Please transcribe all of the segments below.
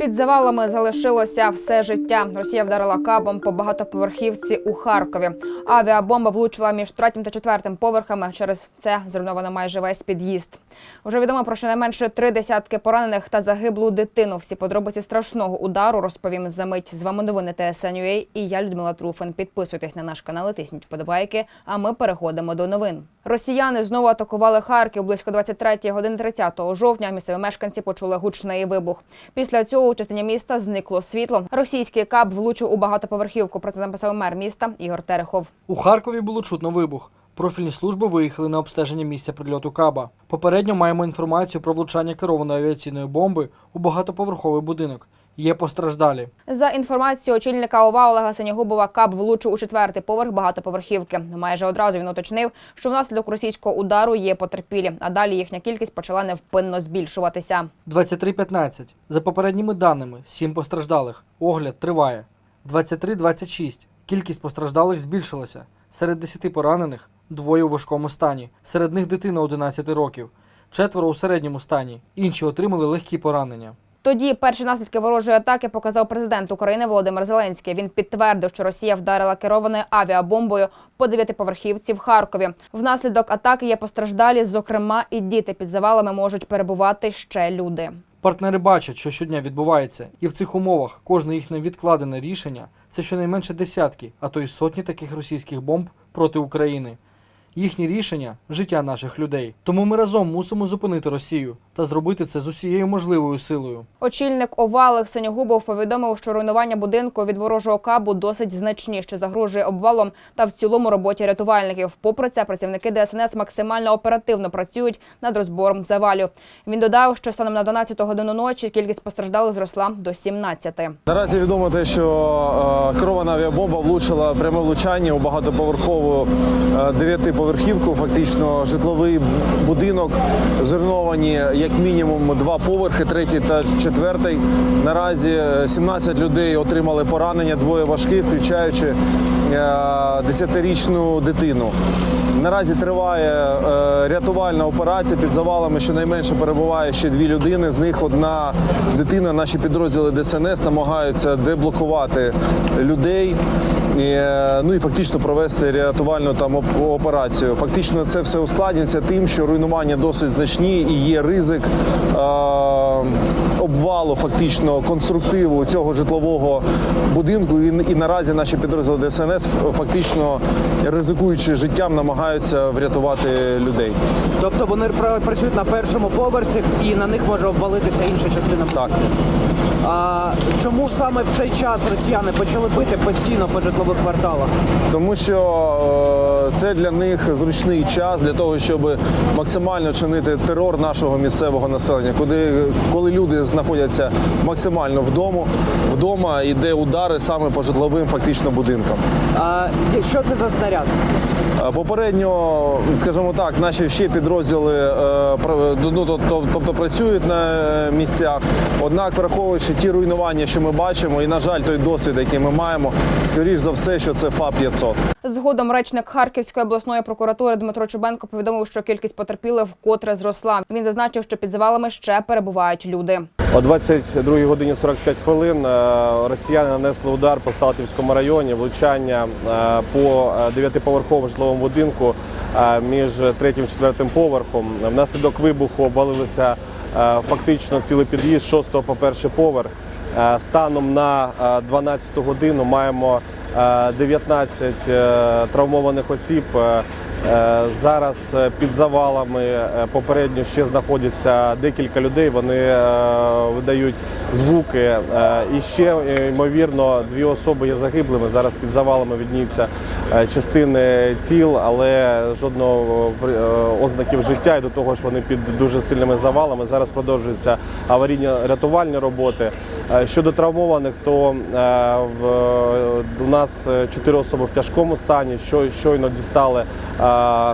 Під завалами залишилося все життя. Росія вдарила кабом по багатоповерхівці у Харкові. Авіабомба влучила між третім та четвертим поверхами. Через це зруйновано майже весь під'їзд. Уже відомо про щонайменше три десятки поранених та загиблу дитину. Всі подробиці страшного удару розповім за мить. З вами новини ТСНЮА і я Людмила Труфин. Підписуйтесь на наш канал, і тисніть вподобайки. А ми переходимо до новин. Росіяни знову атакували Харків близько 23 години 30 жовтня. Місцеві мешканці почули гучний вибух. Після цього у частині міста зникло світло. Російський каб влучив у багатоповерхівку. Про це написав мер міста Ігор Терехов. У Харкові було чутно вибух. Профільні служби виїхали на обстеження місця прильоту каба. Попередньо маємо інформацію про влучання керованої авіаційної бомби у багатоповерховий будинок. Є постраждалі. За інформацією очільника ОВА Олега Синягубова, каб влучив у четвертий поверх багатоповерхівки. Майже одразу він уточнив, що внаслідок російського удару є потерпілі, а далі їхня кількість почала невпинно збільшуватися. 23.15. За попередніми даними, 7 постраждалих. Огляд триває. 23.26. Кількість постраждалих збільшилася. Серед 10 поранених двоє у важкому стані. Серед них дитина 11 років. Четверо у середньому стані. Інші отримали легкі поранення. Тоді перші наслідки ворожої атаки показав президент України Володимир Зеленський. Він підтвердив, що Росія вдарила керованою авіабомбою по дев'ятиповерхівці в Харкові. Внаслідок атаки є постраждалі, зокрема, і діти під завалами можуть перебувати ще люди. Партнери бачать, що щодня відбувається, і в цих умовах кожне їхнє відкладене рішення це щонайменше десятки, а то й сотні таких російських бомб проти України. Їхні рішення життя наших людей. Тому ми разом мусимо зупинити Росію та зробити це з усією можливою силою. Очільник ОВА Олег Синягубов повідомив, що руйнування будинку від ворожого кабу досить значні, що загрожує обвалом та в цілому роботі рятувальників. Попри це, працівники ДСНС максимально оперативно працюють над розбором завалів. Він додав, що станом на 12 годину ночі кількість постраждалих зросла до 17. Наразі відомо те, що е, керована авіабомба влучила пряме влучання у багатоповерхову е, дев'ятиповерхівку, фактично житловий будинок. Зруйновані як мінімум два поверхи, третій та четвертий. Наразі е, 17 людей отримали поранення, двоє важкі, включаючи е, 10-річну дитину. Наразі триває е, рятувальна операція під завалами. Щонайменше перебуває ще дві людини. З них одна дитина. Наші підрозділи ДСНС намагаються деблокувати людей. Е, ну і фактично провести рятувальну там операцію. Фактично, це все ускладнюється тим, що руйнування досить значні і є ризик е, обвалу фактично конструктиву цього житлового будинку. І, і наразі наші підрозділи ДСНС фактично ризикуючи життям, намагаються врятувати людей. Тобто вони працюють на першому поверсі і на них може обвалитися інша частина. Так. А чому саме в цей час росіяни почали бити постійно по житлових кварталах? Тому що е, це для них зручний час для того, щоб максимально чинити терор нашого місцевого населення, куди коли люди знаходяться максимально вдома, вдома йде удари саме по житловим фактично будинкам. А що це за снаряд? Попередньо, скажімо так, наші ще підрозділи е, ну, то- то- тобто працюють на місцях. Однак, враховуючи ті руйнування, що ми бачимо, і на жаль, той досвід, який ми маємо, скоріш за все, що це ФАП 500 Згодом речник Харківської обласної прокуратури Дмитро Чубенко повідомив, що кількість потерпілих вкотре зросла. Він зазначив, що під завалами ще перебувають люди. О 22 годині 45 хвилин е, росіяни нанесли удар по Салтівському районі, влучання е, по е, дев'ятиповерховому житловому будинку між третім і четвертим поверхом. Внаслідок вибуху обвалилися фактично цілий під'їзд 6 по перший поверх. Станом на е, 12 годину маємо 19 е, травмованих осіб. Е, Зараз е, під завалами е, попередньо ще знаходяться декілька людей. Вони видають звуки. І ще ймовірно дві особи є загиблими. Зараз під завалами відніються частини тіл, але жодного ознаків життя. І до того ж вони під дуже сильними завалами. Зараз продовжуються аварійні рятувальні роботи. Щодо травмованих, то в- нас чотири особи в тяжкому стані. Що щойно дістали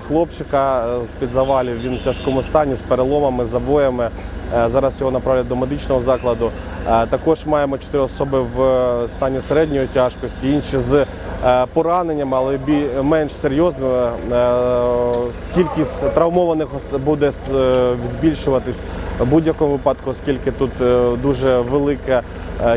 хлопчика з під завалів. Він в тяжкому стані з переломами, забоями. Е, Зараз його направлять до медичного закладу. Е, Також маємо 4 особи в е, стані середньої тяжкості, інші з е, пораненнями, але менш серйозними. Кількість травмованих буде збільшуватись в будь-якому випадку, оскільки тут дуже велика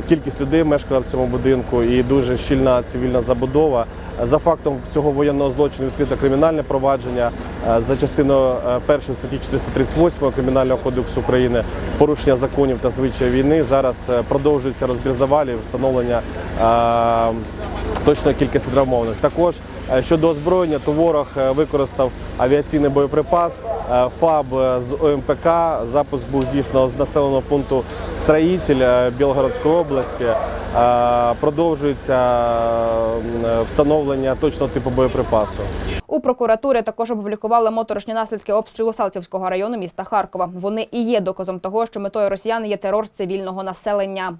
кількість людей мешкала в цьому будинку і дуже щільна цивільна забудова. За фактом цього воєнного злочину відкрите кримінальне провадження за частиною е, першої статті 438 Кримінального кодексу України порушення законів та звичаїв війни. Зараз е, продовжується розбір завалів, встановлення е, точної кількості травмованих. Також щодо озброєння, то ворог е, використав авіаційний боєприпас е, ФАБ е, з ОМПК. Запуск був здійснено з населеного пункту Строїтель е, Білгородської області. Е, Продовжується е, встановлення точного типу боєприпасу. У прокуратурі також опублікували моторошні наслідки обстрілу Салтівського району міста Харкова. Вони і є доказом того, що метою росіян є терор цивільного населення.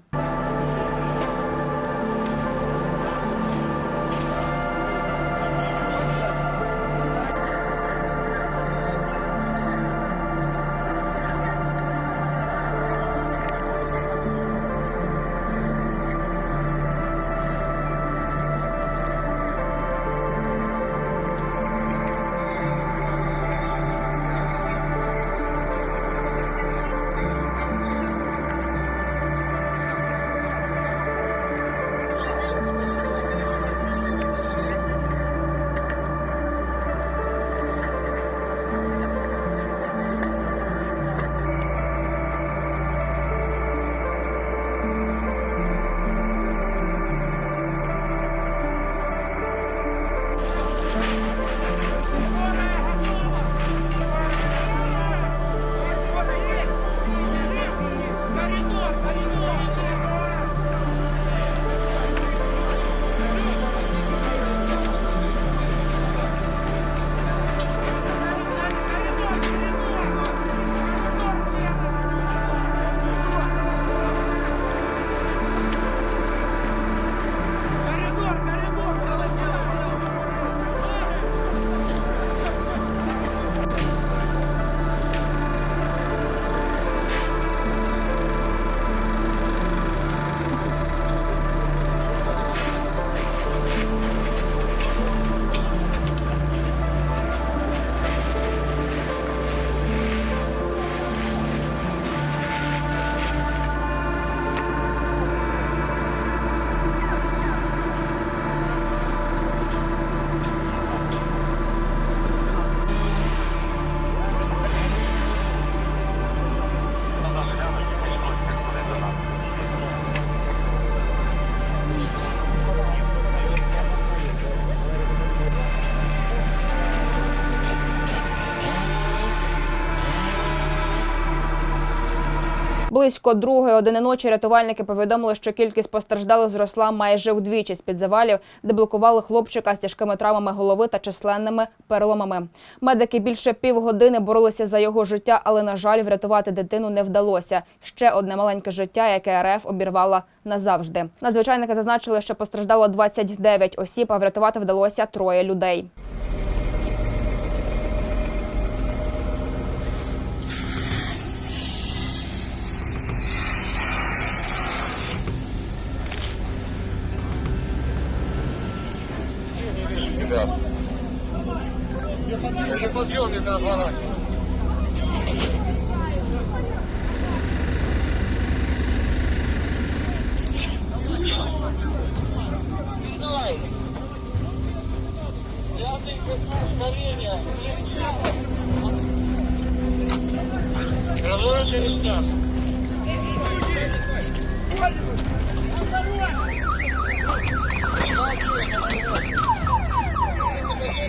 Близько другої години ночі рятувальники повідомили, що кількість постраждалих зросла майже вдвічі з під завалів, де блокували хлопчика з тяжкими травмами голови та численними переломами. Медики більше півгодини боролися за його життя, але на жаль, врятувати дитину не вдалося. Ще одне маленьке життя, яке РФ обірвала назавжди. Надзвичайники зазначили, що постраждало 29 осіб, а врятувати вдалося троє людей.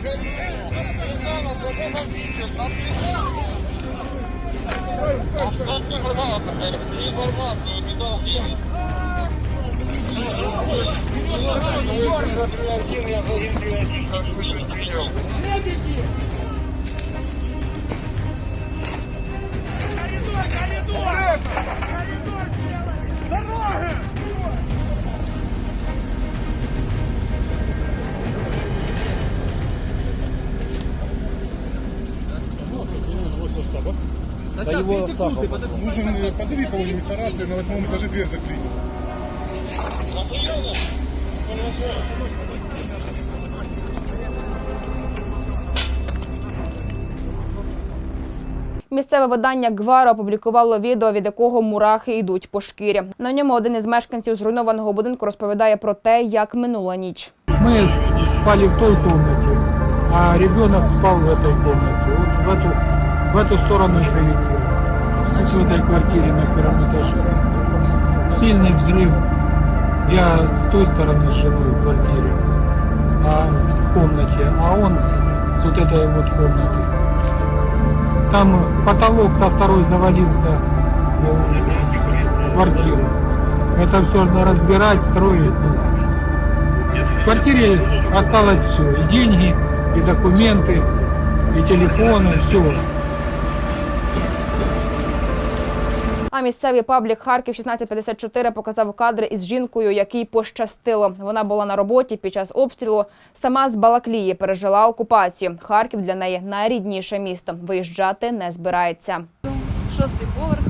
Коридор, коридор! Коридор делай! Дороги! Остапов? Да, да его Остапов. Нужен, позови кого-нибудь по рации, на восьмом этаже дверь закрыть. Місцеве видання Гвара опублікувало відео, від якого мурахи йдуть по шкірі. На ньому один із мешканців зруйнованого будинку розповідає про те, як минула ніч. Ми спали в той кімнаті, а дитина спав в цій кімнаті. От в цю в эту сторону и прилетело. Вот в этой квартире на первом этаже. Сильный взрыв. Я с той стороны с в квартире, а в комнате, а он с, с вот этой вот комнаты. Там потолок со второй завалился в квартиру. Это все надо разбирать, строить. в квартире осталось все. И деньги, и документы, и телефоны, все. Місцевий паблік Харків 1654 показав кадри із жінкою, якій пощастило. Вона була на роботі під час обстрілу. Сама з Балаклії пережила окупацію. Харків для неї найрідніше місто. Виїжджати не збирається. шостий поверх.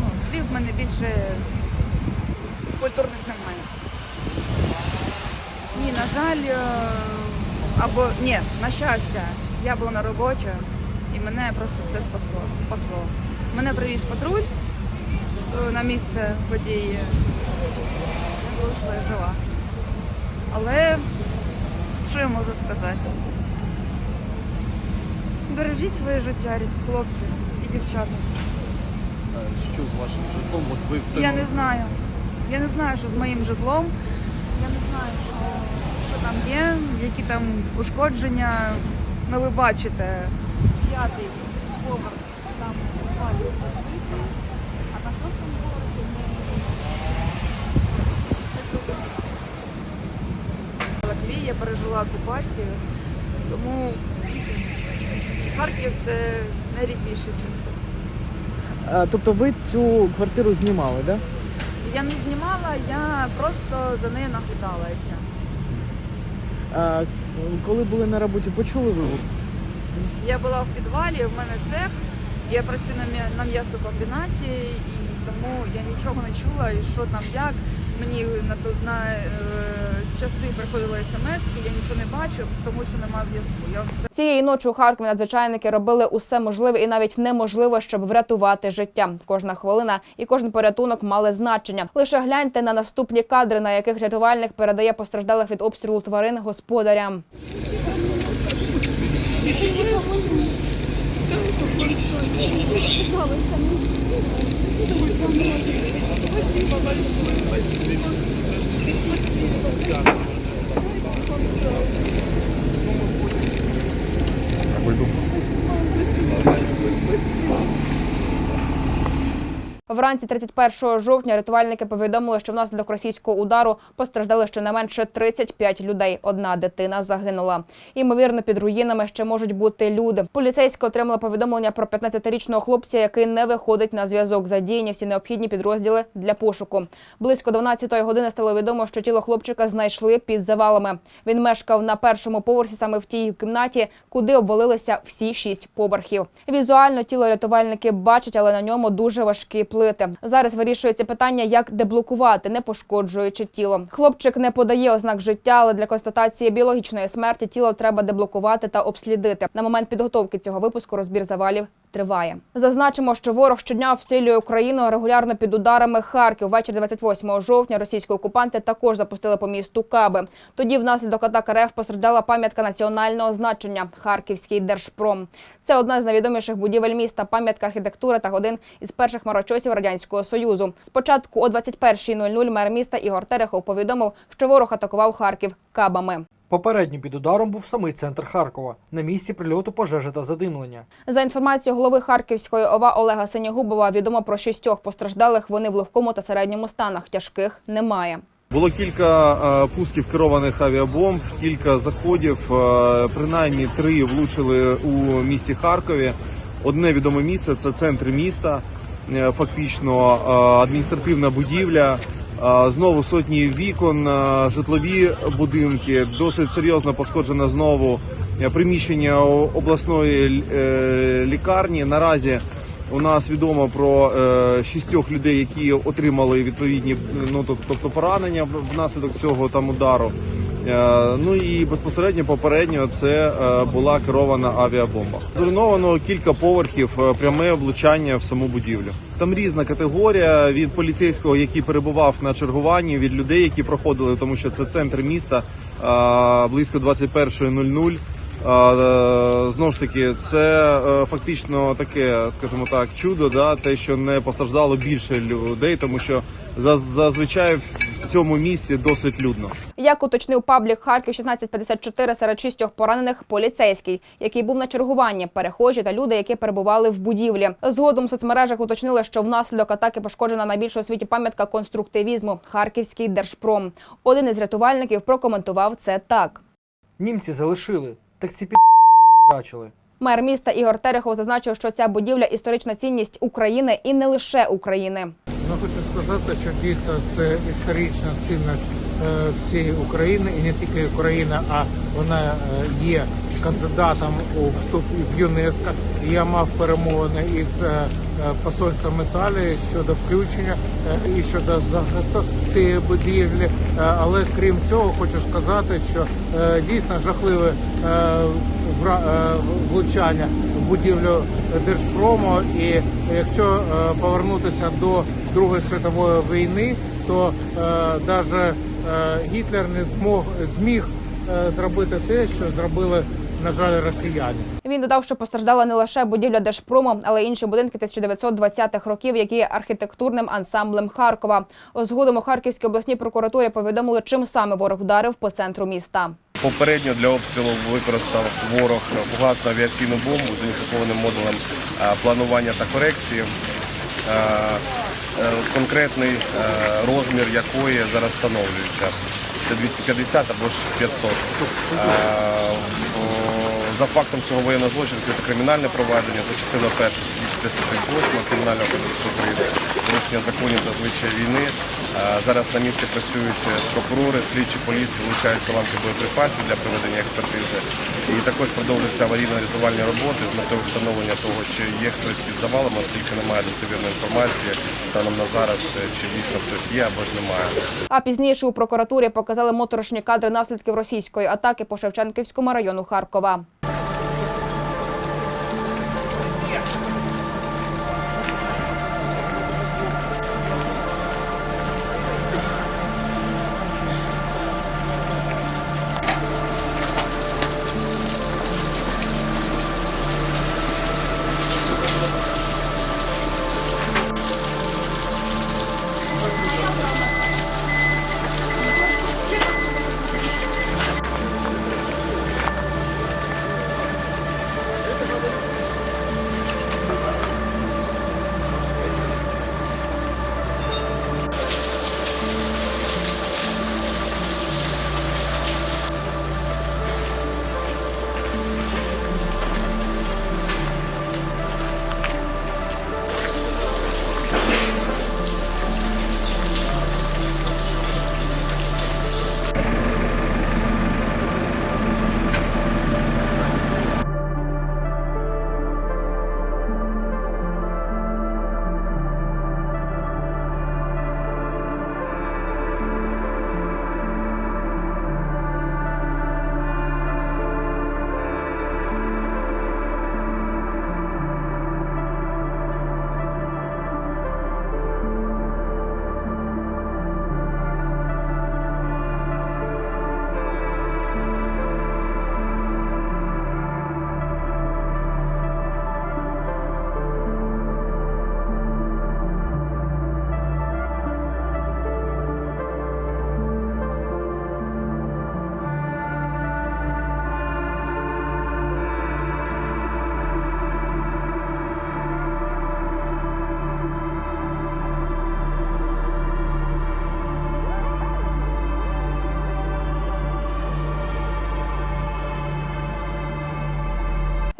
Ну, слів в мене більше культурних немає. Ні, на жаль, е, або ні, на щастя, я була на роботі і мене просто це спасло. спасло. Мене привіз патруль е, на місце події. Я вийшла жива. Але що я можу сказати? Бережіть своє життя, хлопці і дівчата. Що з вашим житлом? От ви в Я не знаю. Я не знаю, що з моїм житлом. Я не знаю, що, що там є, які там ушкодження. Ну ви бачите, п'ятий поверх там плитка, а на шостому поверсі не Балаклія, я пережила окупацію, тому Харків це найрідніше місце. Тобто ви цю квартиру знімали, так? Да? Я не знімала, я просто за нею наглядала і все. А, коли були на роботі, почули вибух? Я була в підвалі, в мене цех, я працюю на м'я- на м'ясокомбінаті, і тому я нічого не чула, і що там як. Мені на, на е, часи приходили смс, я нічого не бачу, тому що нема зв'язку. Я все Цієї ночі у Харкові надзвичайники робили усе можливе і навіть неможливе, щоб врятувати життя. Кожна хвилина і кожен порятунок мали значення. Лише гляньте на наступні кадри, на яких рятувальник передає постраждалих від обстрілу тварин господарям. Вранці 31 жовтня рятувальники повідомили, що внаслідок російського удару постраждали щонайменше 35 людей. Одна дитина загинула. Ймовірно, під руїнами ще можуть бути люди. Поліцейські отримали повідомлення про 15-річного хлопця, який не виходить на зв'язок. Задіяні всі необхідні підрозділи для пошуку. Близько 12-ї години стало відомо, що тіло хлопчика знайшли під завалами. Він мешкав на першому поверсі саме в тій кімнаті, куди обвалилися всі шість поверхів. Візуально тіло рятувальники бачать, але на ньому дуже важкі плити. Зараз вирішується питання, як деблокувати, не пошкоджуючи тіло. Хлопчик не подає ознак життя, але для констатації біологічної смерті тіло треба деблокувати та обслідити. На момент підготовки цього випуску розбір завалів триває. Зазначимо, що ворог щодня обстрілює Україну регулярно під ударами Харків. Ввечері 28 жовтня російські окупанти також запустили по місту Каби. Тоді внаслідок атак РФ постраждала пам'ятка національного значення Харківський держпром. Це одна з найвідоміших будівель міста, пам'ятка архітектури та один із перших марочосів радянського союзу. Спочатку о 21.00 мер міста Ігор Терехов повідомив, що ворог атакував Харків кабами. Попередньо під ударом був самий центр Харкова. На місці прильоту пожежі та задимлення. За інформацією голови Харківської ОВА Олега Синягубова, відомо про шістьох постраждалих. Вони в легкому та середньому станах. Тяжких немає. Було кілька е, пусків керованих авіабомб, кілька заходів. е, принаймні три влучили у місті Харкові. Одне відоме місце це центр міста, е, фактично адміністративна будівля. Знову сотні вікон, житлові будинки. Досить серйозно пошкоджена знову е, приміщення обласної е, лікарні. Наразі у нас відомо про е, шістьох людей, які отримали відповідні ну тобто поранення внаслідок цього там удару. Ну і безпосередньо попередньо це була керована авіабомба. Зруйновано кілька поверхів, пряме влучання в саму будівлю. Там різна категорія від поліцейського, який перебував на чергуванні, від людей, які проходили, тому що це центр міста близько 21.00. Е, Знову ж таки, це е, фактично таке, скажімо так, чудо, да, те, що не постраждало більше людей, тому що за- зазвичай в цьому місці досить людно. Як уточнив паблік Харків 1654 серед шістьох поранених поліцейський, який був на чергуванні, перехожі та люди, які перебували в будівлі. Згодом в соцмережах уточнили, що внаслідок атаки пошкоджена найбільша у світі пам'ятка конструктивізму Харківський держпром. Один із рятувальників прокоментував це так. Німці залишили, так ці під рачили. Мер міста Ігор Терехов зазначив, що ця будівля історична цінність України і не лише України. Ну, хочу сказати, що дійсно це історична цінність е, всієї України і не тільки України, а вона е, є кандидатом у вступ в ЮНЕСКО. Я мав перемовини із е, посольством Італії щодо включення і щодо захисту цієї будівлі. Але крім цього, хочу сказати, що дійсно жахливе влучання будівлю Держпрому. І якщо е, повернутися до Другої світової війни, то навіть Гітлер не змог зміг е, зробити те, що зробили, на жаль, росіяни. Він додав, що постраждала не лише будівля Держпрому, але й інші будинки 1920-х років, які є архітектурним ансамблем Харкова. Згодом у Харківській обласній прокуратурі повідомили, чим саме ворог вдарив по центру міста. Попередньо для обстрілу використав ворог фугасну авіаційну бомбу з уніфікованим модулем е, планування та корекції, е, е, конкретний розмір якої зараз встановлюється. Це 250 або ж 500. Е, За фактом цього воєнного злочину це кримінальне провадження, це частина перша 238 Кримінального кодексу України, порушення законів та звичай війни. Зараз на місці працюють прокурори, слідчі поліції, вилучаються ламки боєприпасів для проведення експертизи. І також продовжуються аварійно-рятувальні роботи з метою встановлення того, чи є хтось під завалом, оскільки немає достовірної інформації станом на зараз, е, чи дійсно хтось є або ж немає. А пізніше у прокуратурі показали моторошні кадри наслідків російської атаки по Шевченківському району Харкова.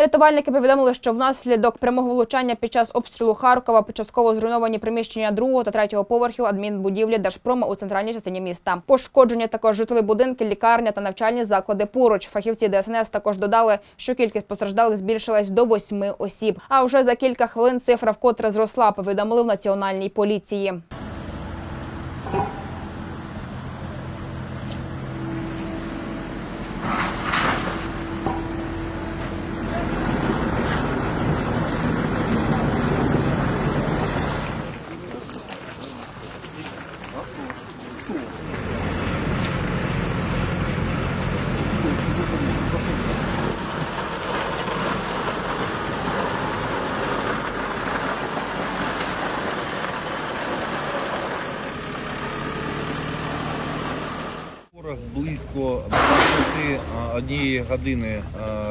Рятувальники повідомили, що внаслідок прямого влучання під час обстрілу Харкова частково зруйновані приміщення другого та третього поверхів адмінбудівлі Держпрома у центральній частині міста. Пошкоджені також житлові будинки, лікарня та навчальні заклади поруч. Фахівці ДСНС також додали, що кількість постраждалих збільшилась до восьми осіб. А вже за кілька хвилин цифра вкотре зросла. Повідомили в національній поліції. Ворог близько 21 години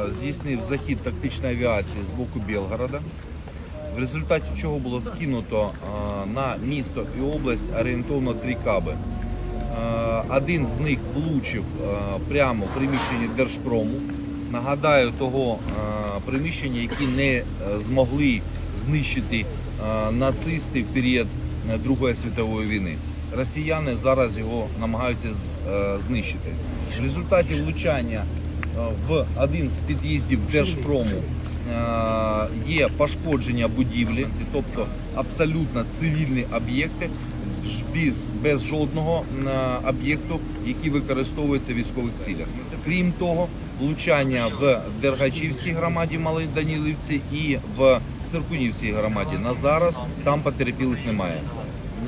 здійснив захід тактичної авіації з боку Білгорода, в результаті чого було скинуто на місто і область орієнтовно три каби. Один з них влучив прямо в приміщенні Держпрому. Нагадаю, того приміщення, які не е, змогли знищити нацисти в період е, Другої світової війни. Росіяни зараз його намагаються е, знищити. В результаті влучання е, в один з під'їздів Держпрому е, є пошкодження будівлі, тобто абсолютно цивільні об'єкти без, без жодного об'єкту, який використовується в військових цілях. Крім того, влучання в Дергачівській громаді Малій Данілівці і в Циркунівській громаді. На зараз там потерпілих немає.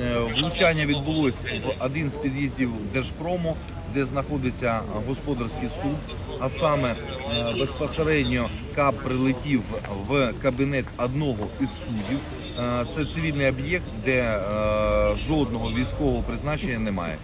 Е, Влучання відбулось в один з під'їздів Держпрому, де знаходиться господарський суд. А саме е, безпосередньо КАП прилетів в кабінет одного із суддів. Е, Це цивільний об'єкт, де жодного військового призначення немає.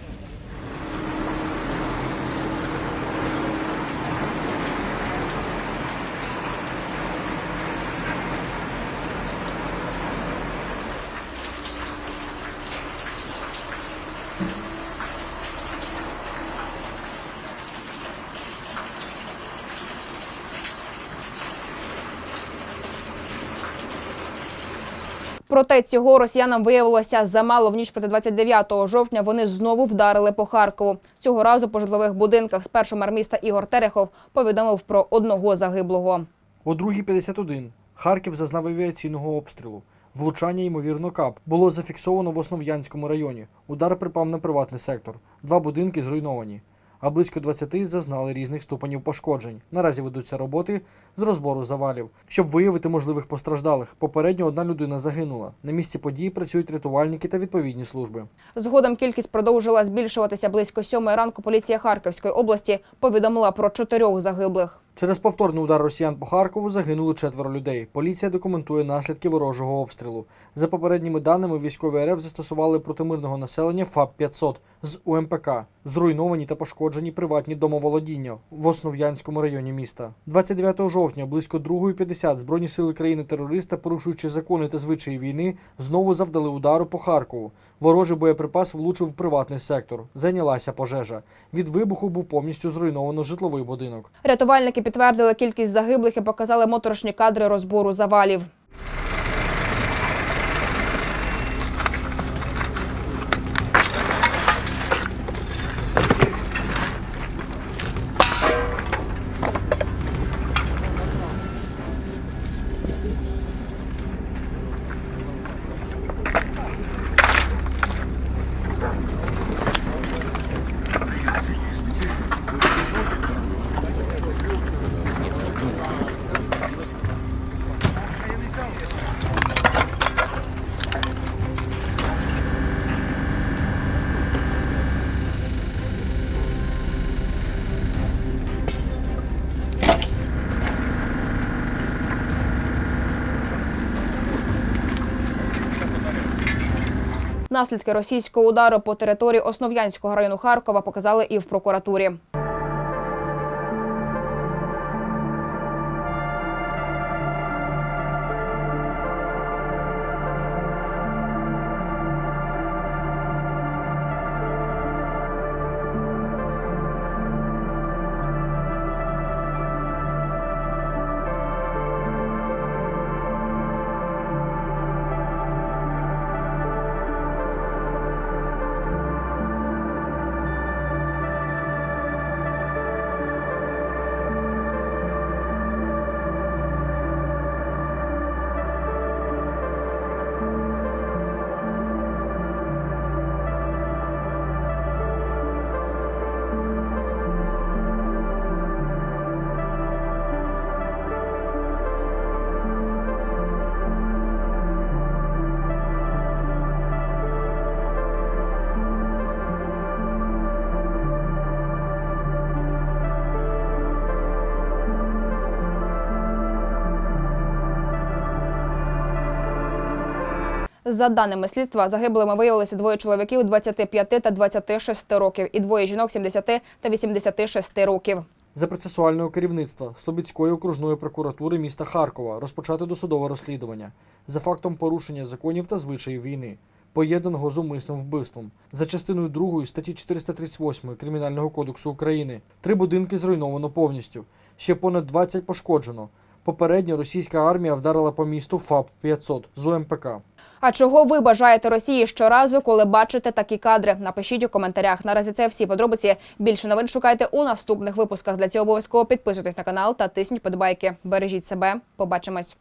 Проте цього росіянам виявилося замало. В ніч проти 29 жовтня вони знову вдарили по Харкову. Цього разу по житлових будинках. Спершу мер міста Ігор Терехов повідомив про одного загиблого. О 2.51 Харків зазнав авіаційного обстрілу. Влучання, ймовірно, кап було зафіксовано в Основ'янському районі. Удар припав на приватний сектор. Два будинки зруйновані. А близько 20 зазнали різних ступенів пошкоджень. Наразі ведуться роботи з розбору завалів. Щоб виявити можливих постраждалих, попередньо одна людина загинула. На місці події працюють рятувальники та відповідні служби. Згодом кількість продовжила збільшуватися. Близько сьомої ранку поліція Харківської області повідомила про чотирьох загиблих. Через повторний удар росіян по Харкову загинули четверо людей. Поліція документує наслідки ворожого обстрілу. За попередніми даними, військові РФ застосували проти мирного населення ФАП-500 з УМПК. Зруйновані та пошкоджені приватні домоволодіння в Основ'янському районі міста. 29 жовтня близько 2.50 Збройні сили країни-терориста, порушуючи закони та звичаї війни, знову завдали удару по Харкову. Ворожий боєприпас влучив в приватний сектор. Зайнялася пожежа. Від вибуху був повністю зруйновано житловий будинок. Рятувальники підтвердили кількість загиблих і показали моторошні кадри розбору завалів. Наслідки російського удару по території Основ'янського району Харкова показали і в прокуратурі. За даними слідства, загиблими виявилися двоє чоловіків 25 та 26 років і двоє жінок 70 та 86 років. За процесуального керівництва Слобідської окружної прокуратури міста Харкова розпочати досудове розслідування за фактом порушення законів та звичаїв війни, поєднаного з умисним вбивством. За частиною 2 статті 438 Кримінального кодексу України три будинки зруйновано повністю, ще понад 20 пошкоджено. Попередньо російська армія вдарила по місту ФАП-500 з УМПК. А чого ви бажаєте Росії щоразу, коли бачите такі кадри? Напишіть у коментарях. Наразі це всі подробиці. Більше новин шукайте у наступних випусках. Для цього обов'язково підписуйтесь на канал та тисніть подобайки. Бережіть себе. Побачимось.